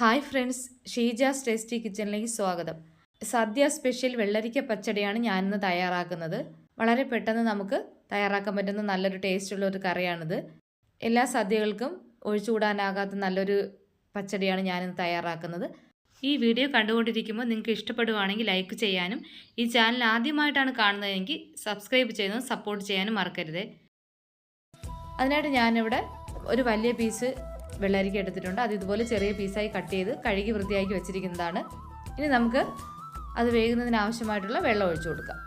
Hi friends Sheeja's tasty കിച്ചണിലേക്ക് സ്വാഗതം. സദ്യ special വെള്ളരിക്ക പച്ചടിയാണ് ഞാനിന്ന് തയ്യാറാക്കുന്നത്. വളരെ പെട്ടെന്ന് നമുക്ക് തയ്യാറാക്കാൻ പറ്റുന്ന നല്ലൊരു ടേസ്റ്റുള്ള ഒരു കറിയാണിത്. എല്ലാ സദ്യകൾക്കും ഒഴിച്ചുകൂടാനാകാത്ത നല്ലൊരു പച്ചടിയാണ് ഞാനിന്ന് തയ്യാറാക്കുന്നത്. ഈ വീഡിയോ കണ്ടുകൊണ്ടിരിക്കുമ്പോൾ നിങ്ങൾക്ക് ഇഷ്ടപ്പെടുവാണെങ്കിൽ ലൈക്ക് ചെയ്യാനും ഈ ചാനൽ ആദ്യമായിട്ടാണ് കാണുന്നതെങ്കിൽ സബ്സ്ക്രൈബ് ചെയ്യുന്നതും സപ്പോർട്ട് ചെയ്യാനും മറക്കരുത്. അതിനായിട്ട് ഞാനിവിടെ ഒരു വലിയ പീസ് വെള്ളരിക്ക എടുത്തിട്ടുണ്ട്. അത് ഇതുപോലെ ചെറിയ പീസായി കട്ട് ചെയ്ത് കഴുകി വൃത്തിയാക്കി വെച്ചിരിക്കുന്നതാണ്. ഇനി നമുക്ക് അത് വേകുന്നതിന് ആവശ്യമായിട്ടുള്ള വെള്ളം ഒഴിച്ചു കൊടുക്കാം.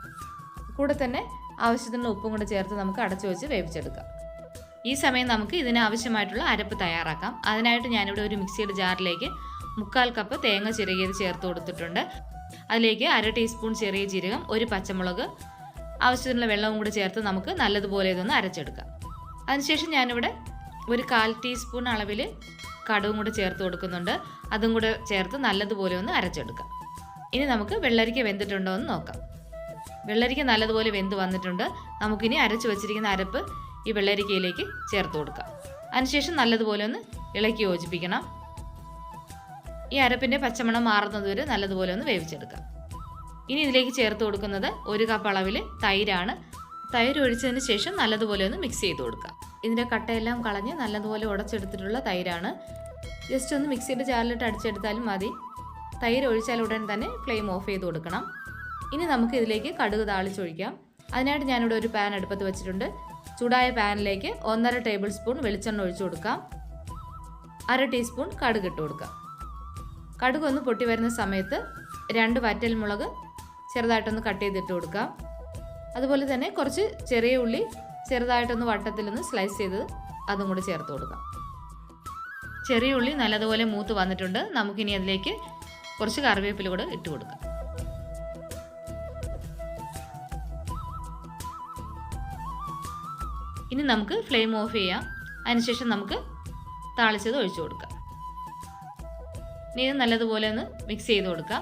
കൂടെ തന്നെ ആവശ്യത്തിനുള്ള ഉപ്പും കൂടെ ചേർത്ത് നമുക്ക് അടച്ചു വെച്ച് വേവിച്ചെടുക്കാം. ഈ സമയം നമുക്ക് ഇതിന് ആവശ്യമായിട്ടുള്ള അരപ്പ് തയ്യാറാക്കാം. അതിനായിട്ട് ഞാനിവിടെ ഒരു മിക്സിയുടെ ജാറിലേക്ക് മുക്കാൽ കപ്പ് തേങ്ങ ചിരകിയത് ചേർത്ത് കൊടുത്തിട്ടുണ്ട്. അതിലേക്ക് അര ടീസ്പൂൺ ചെറിയ ജീരകം ഒരു പച്ചമുളക് ആവശ്യത്തിനുള്ള വെള്ളവും കൂടെ ചേർത്ത് നമുക്ക് നല്ലതുപോലെ ഇതൊന്ന് അരച്ചെടുക്കാം. അതിനുശേഷം ഞാനിവിടെ ഒരു കാൽ ടീസ്പൂൺ അളവിൽ കടുവും കൂടെ ചേർത്ത് കൊടുക്കുന്നുണ്ട്. അതും കൂടെ ചേർത്ത് നല്ലതുപോലെ ഒന്ന് അരച്ചെടുക്കാം. ഇനി നമുക്ക് വെള്ളരിക്ക വെന്തിട്ടുണ്ടോ എന്ന് നോക്കാം. വെള്ളരിക്ക നല്ലതുപോലെ വെന്ത് വന്നിട്ടുണ്ട്. നമുക്കിനി അരച്ച് വെച്ചിരിക്കുന്ന അരപ്പ് ഈ വെള്ളരിക്കയിലേക്ക് ചേർത്ത് കൊടുക്കാം. അതിനുശേഷം നല്ലതുപോലെ ഒന്ന് ഇളക്കി യോജിപ്പിക്കണം. ഈ അരപ്പിന്റെ പച്ചമണം മാറുന്നതുവരെ നല്ലതുപോലെ ഒന്ന് വേവിച്ചെടുക്കാം. ഇനി ഇതിലേക്ക് ചേർത്ത് കൊടുക്കുന്നത് ഒരു കപ്പ് അളവിൽ തൈരാണ്. തൈര് ഒഴിച്ചതിന് ശേഷം നല്ലതുപോലെ ഒന്ന് മിക്സ് ചെയ്ത് കൊടുക്കുക. ഇതിന്റെ കട്ടയെല്ലാം കളഞ്ഞ് നല്ലതുപോലെ ഉടച്ചെടുത്തിട്ടുള്ള തൈരാണ്. ജസ്റ്റ് ഒന്ന് മിക്സിയുടെ ജാറിലിട്ട് അടിച്ചെടുത്താലും മതി. തൈര് ഒഴിച്ചാൽ ഉടൻ തന്നെ ഫ്ലെയിം ഓഫ് ചെയ്ത് കൊടുക്കണം. ഇനി നമുക്ക് ഇതിലേക്ക് കടുക് താളിച്ചൊഴിക്കാം. അതിനായിട്ട് ഞാനിവിടെ ഒരു പാൻ അടുപ്പത്ത് വെച്ചിട്ടുണ്ട്. ചൂടായ പാനിലേക്ക് ഒന്നര ടേബിൾ സ്പൂൺ വെളിച്ചെണ്ണ ഒഴിച്ചു കൊടുക്കാം. അര ടീസ്പൂൺ കടുക് ഇട്ട് കൊടുക്കാം. കടുക് ഒന്ന് പൊട്ടി വരുന്ന സമയത്ത് രണ്ട് വറ്റൽ മുളക് ചെറുതായിട്ടൊന്ന് കട്ട് ചെയ്തിട്ട് കൊടുക്കാം. അതുപോലെ തന്നെ കുറച്ച് ചെറിയ ഉള്ളി ചെറുതായിട്ടൊന്ന് വട്ടത്തിലൊന്ന് സ്ലൈസ് ചെയ്ത് അതും കൂടി ചേർത്ത് കൊടുക്കാം. ചെറിയ ഉള്ളി നല്ലതുപോലെ മൂത്ത് വന്നിട്ടുണ്ട്. നമുക്കിനി അതിലേക്ക് കുറച്ച് കറിവേപ്പില കൂടെ ഇട്ട് കൊടുക്കാം. ഇനി നമുക്ക് ഫ്ലെയിം ഓഫ് ചെയ്യാം. അതിനുശേഷം നമുക്ക് താളിച്ചത് ഒഴിച്ചു കൊടുക്കാം. ഇനി ഇത് നല്ലതുപോലെ ഒന്ന് മിക്സ് ചെയ്ത് കൊടുക്കാം.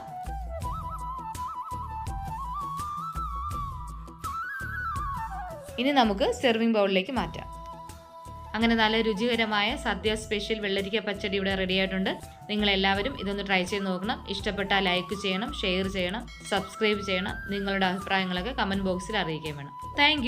ഇനി നമുക്ക് സെർവിങ് ബൗളിലേക്ക് മാറ്റാം. അങ്ങനെ നല്ല രുചികരമായ സദ്യ സ്പെഷ്യൽ വെള്ളരിക്ക പച്ചടി ഇവിടെ റെഡി ആയിട്ടുണ്ട്. നിങ്ങൾ എല്ലാവരും ഇതൊന്ന് ട്രൈ ചെയ്ത് നോക്കണം. ഇഷ്ടപ്പെട്ടാൽ ലൈക്ക് ചെയ്യണം ഷെയർ ചെയ്യണം സബ്സ്ക്രൈബ് ചെയ്യണം. നിങ്ങളുടെ അഭിപ്രായങ്ങളൊക്കെ കമന്റ് ബോക്സിൽ അറിയിക്കുകയും വേണം. താങ്ക്